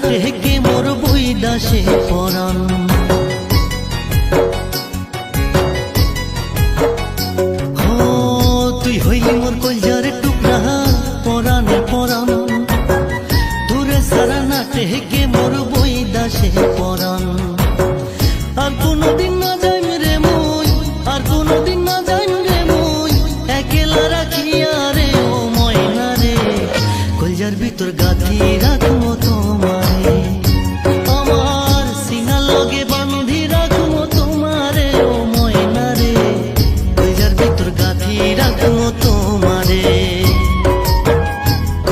টেকে মোর বই দাসে পরাণ তুই হইলি মোর কলজার টুকরা, পরাণ দূরে সারা না মোর বই দাসে পরাণ। আর কোনোদিন না যাইম রে মই, আর কোনোদিন না যাইম রে মই, একেলা রাখিয়া রে ও ময়না রে। কলজার ভিতর গাথি রাখ মতো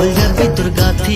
গোলাপি তোর গাথি